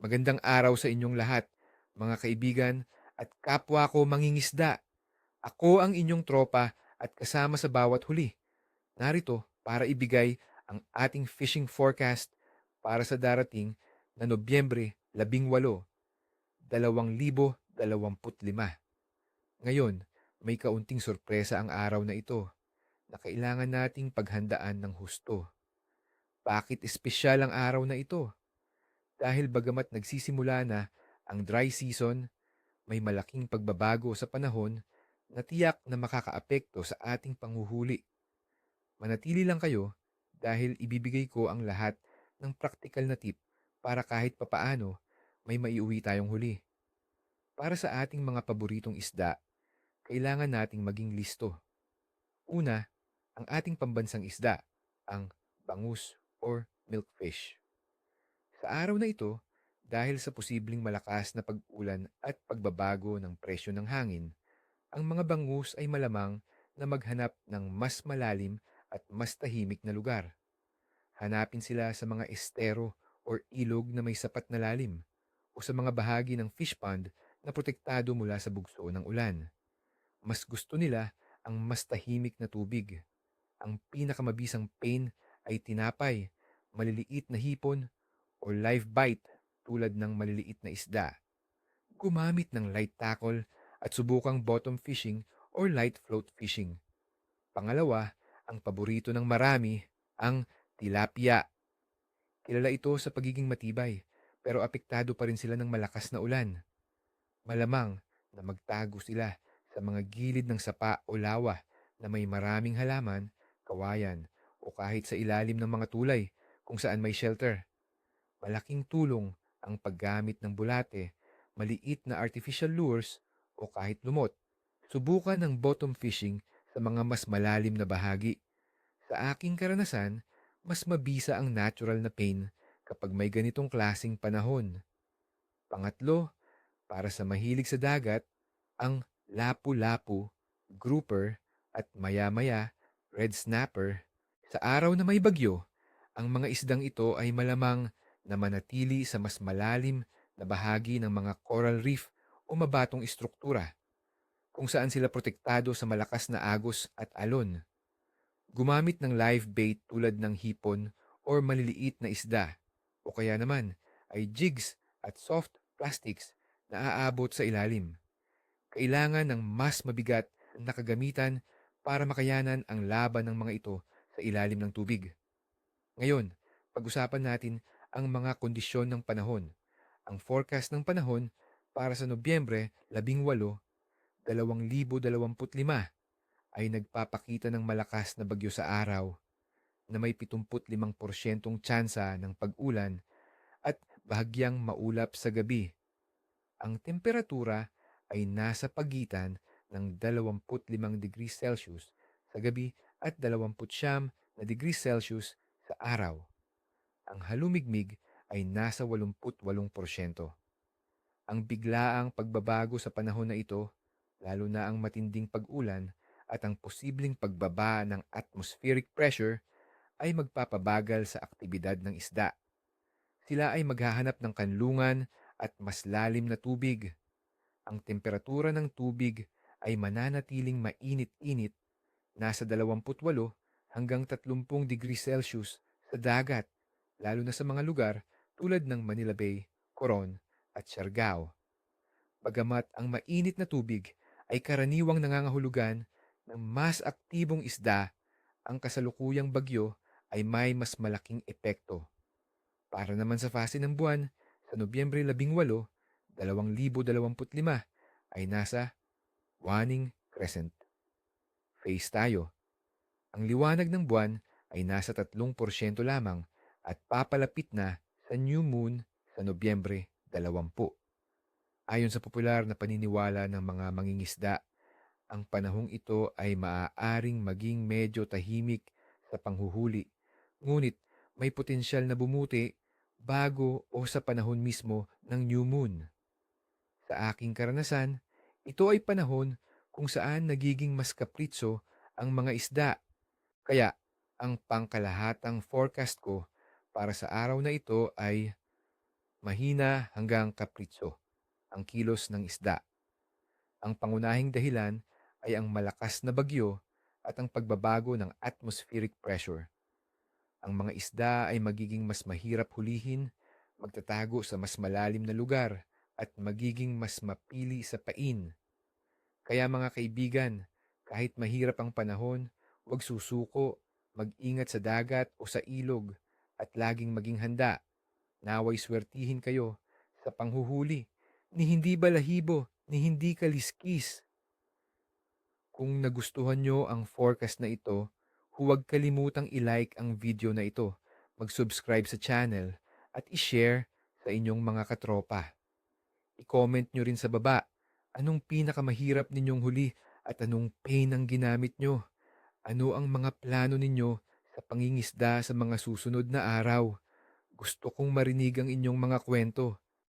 Magandang araw sa inyong lahat, mga kaibigan at kapwa ko mangingisda. Ako ang inyong tropa at kasama sa bawat huli. Narito para ibigay ang ating fishing forecast para sa darating na Nobyembre 18, 2025. Ngayon, may kaunting sorpresa ang araw na ito na kailangan nating paghandaan ng husto. Bakit espesyal ang araw na ito? Dahil bagamat nagsisimula na ang dry season, may malaking pagbabago sa panahon na tiyak na makakaapekto sa ating panghuhuli. Manatili lang kayo dahil ibibigay ko ang lahat ng practical na tip para kahit papaano may maiuwi tayong huli. Para sa ating mga paboritong isda, kailangan nating maging listo. Una, ang ating pambansang isda, ang bangus or milkfish. Sa araw na ito, dahil sa posibleng malakas na pag-ulan at pagbabago ng presyo ng hangin, ang mga bangus ay malamang na maghanap ng mas malalim at mas tahimik na lugar. Hanapin sila sa mga estero or ilog na may sapat na lalim o sa mga bahagi ng fish pond na protektado mula sa bugso ng ulan. Mas gusto nila ang mas tahimik na tubig. Ang pinakamabisang pain ay tinapay, maliliit na hipon o live bite tulad ng maliliit na isda. Gumamit ng light tackle at subukang bottom fishing or light float fishing. Pangalawa, ang paborito ng marami, ang tilapia. Kilala ito sa pagiging matibay, pero apektado pa rin sila ng malakas na ulan. Malamang na magtago sila sa mga gilid ng sapa o lawa na may maraming halaman, kawayan, o kahit sa ilalim ng mga tulay kung saan may shelter. Malaking tulong ang paggamit ng bulate, maliit na artificial lures o kahit lumot. Subukan ng bottom fishing sa mga mas malalim na bahagi. Sa aking karanasan, mas mabisa ang natural na pain kapag may ganitong klasing panahon. Pangatlo, para sa mahilig sa dagat, ang lapu-lapu, grouper at maya-maya red snapper. Sa araw na may bagyo, ang mga isdang ito ay malamang na manatili sa mas malalim na bahagi ng mga coral reef o mabatong istruktura, kung saan sila protektado sa malakas na agos at alon. Gumamit ng live bait tulad ng hipon or maliliit na isda, o kaya naman ay jigs at soft plastics na aabot sa ilalim. Kailangan ng mas mabigat na kagamitan para makayanan ang laban ng mga ito sa ilalim ng tubig. Ngayon, pag-usapan natin ang mga kondisyon ng panahon. Ang forecast ng panahon para sa Nobyembre 18, 2025 ay nagpapakita ng malakas na bagyo sa araw na may 75% tsansa ng pag-ulan at bahagyang maulap sa gabi. Ang temperatura ay nasa pagitan ng 25 degrees Celsius sa gabi at 29 na degrees Celsius sa araw ang halumigmig ay nasa 88%. Ang biglaang pagbabago sa panahon na ito, lalo na ang matinding pag-ulan at ang posibleng pagbaba ng atmospheric pressure ay magpapabagal sa aktibidad ng isda. Sila ay maghahanap ng kanlungan at mas lalim na tubig. Ang temperatura ng tubig ay mananatiling mainit-init nasa 28 hanggang 30 degrees Celsius sa dagat lalo na sa mga lugar tulad ng Manila Bay, Coron at Siargao. Bagamat ang mainit na tubig ay karaniwang nangangahulugan ng mas aktibong isda, ang kasalukuyang bagyo ay may mas malaking epekto. Para naman sa fase ng buwan, sa Nobyembre 18, 2025 ay nasa Waning Crescent. Phase tayo. Ang liwanag ng buwan ay nasa 3% lamang at papalapit na sa new moon sa Nobyembre 20. Ayon sa popular na paniniwala ng mga mangingisda, ang panahong ito ay maaaring maging medyo tahimik sa panghuhuli, ngunit may potensyal na bumuti bago o sa panahon mismo ng new moon. Sa aking karanasan, ito ay panahon kung saan nagiging mas kapritso ang mga isda. Kaya ang pangkalahatang forecast ko para sa araw na ito ay mahina hanggang kapritso ang kilos ng isda. Ang pangunahing dahilan ay ang malakas na bagyo at ang pagbabago ng atmospheric pressure. Ang mga isda ay magiging mas mahirap hulihin, magtatago sa mas malalim na lugar, at magiging mas mapili sa pain. Kaya mga kaibigan, kahit mahirap ang panahon, huwag susuko, mag-ingat sa dagat o sa ilog, at laging maging handa. Naway swertihin kayo sa panghuhuli, ni hindi balahibo, ni hindi kaliskis. Kung nagustuhan nyo ang forecast na ito, huwag kalimutang i-like ang video na ito, mag-subscribe sa channel, at i-share sa inyong mga katropa. I-comment nyo rin sa baba anong pinakamahirap ninyong huli at anong pain ang ginamit nyo. Ano ang mga plano ninyo sa pangingisda sa mga susunod na araw. Gusto kong marinig ang inyong mga kwento.